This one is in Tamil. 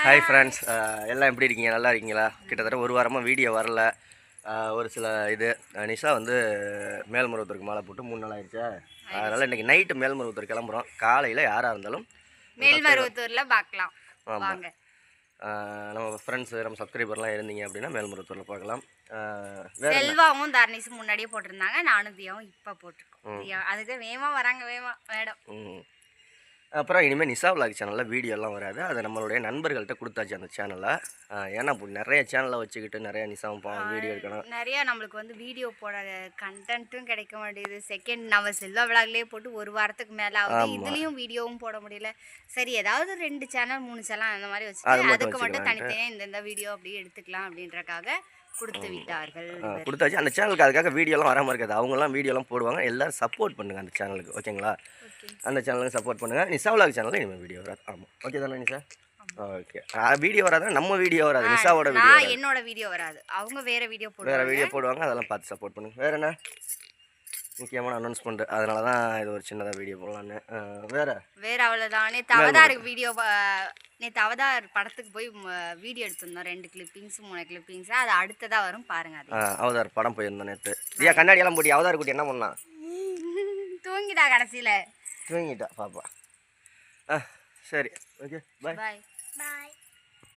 ஹாய் ஃப்ரெண்ட்ஸ் எல்லாம் எப்படி இருக்கீங்க? நல்லா இருக்கீங்களா? கிட்டத்தட்ட ஒரு வாரமாக வீடியோ வரல. அஹ், ஒரு சில இது. நிஷா வந்து மேல்மருவத்தூருக்கு மாலை போட்டு மூணு நாள் ஆயிடுச்சா? அதனால் இன்றைக்கி நைட்டு மேல்மருவத்தூர் கிளம்புறோம். காலையில் யாராக இருந்தாலும் மேல்மருவத்தூர்ல பார்க்கலாம் ஆமாம் வாங்க. நம்ம ஃப்ரெண்ட்ஸு நம்ம சப்ஸ்கிரைபர்லாம் இருந்தீங்க அப்படின்னா மேல்மருவத்தூரில் பார்க்கலாம் செல்வாவும் தர்னிஸும் முன்னாடியே போட்டிருந்தாங்க. நானும் தியாவும் இப்போ போட்டிருக்கோம். அதுக்கு வேகமா வராங்க வேகமா மேடம். அப்புறம் இனிமேல் நிஷா விலாக் சேனலில் வீடியோலாம் வராது. அதை நம்மளுடைய நண்பர்கள்ட்ட கொடுத்தாச்சு அந்த சேனலை ஏன்னா இப்போ நிறைய சேனலை வச்சுக்கிட்டு நிறைய பாவம் வீடியோ எடுக்கணும். நிறைய நம்மளுக்கு வந்து வீடியோ போட கண்டென்ட்டும் கிடைக்க மாட்டேங்குது. செகண்ட் நம்ம செல்வா விளாக்லேயே போட்டு ஒரு வாரத்துக்கு மேல ஆகுது. இதுலயும் வீடியோவும் போட முடியல. சரி ஏதாவது ரெண்டு சேனல் மூணு சேனல் அந்த மாதிரி வச்சுட்டு மட்டும் அதுக்கு மட்டும். தனித்தனியாக இந்த இந்த வீடியோ அப்படியே எடுத்துக்கலாம் அப்படின்றக்காக கொடுத்து விட்டார்கள் கொடுத்தாச்சு. அந்த சேனலுக்கு அதுக்காக வீடியோலாம் வராமல் இருக்காது. அவங்களாம் வீடியோலாம் போடுவாங்க. எல்லாரும் சப்போர்ட் பண்ணுங்கள் அந்த சேனலுக்கு ஓகேங்களா? ஓகே. அந்த சேனலுக்கு சப்போர்ட் பண்ணுங்கள் நிஷா விலாக் சேனலில் இனிமேல் வீடியோ வராது. ஆமாம் ஓகே தானே நிஷா? ஓகே வீடியோ வராது நம்ம வீடியோ வராது. நிஷாவோட வீடியோ என்னோட வீடியோ வராது. அவங்க வேற வீடியோ வேறு போடுவாங்க. வீடியோ போடுவாங்க அதெல்லாம் பார்த்து சப்போர்ட் பண்ணுங்க. வேறு என்ன? முக்கியமான அனௌன்ஸ்மெண்ட் அதனால தான் இது ஒரு சின்னதாக வீடியோ போடலான்னு. வேற? வேற அவ்வளோதான் நேற்று அவதார் வீடியோ நேற்று அவதார் படத்துக்கு போய் வீடியோ எடுத்திருந்தோம். ரெண்டு கிளிப்பிங்ஸ் மூணு கிளிப்பிங்ஸ் அது அடுத்ததாக வரும் பாருங்க அவதார் படம் போயிருந்தோம் நேற்று ஐயா கண்ணாடி எல்லாம் போட்டி அவதார் குட்டி என்ன பண்ணான்? தூங்கிட்டா கடைசியில். தூங்கிட்டா பாப்பா. ஆ சரி ஓகே பாய் பாய்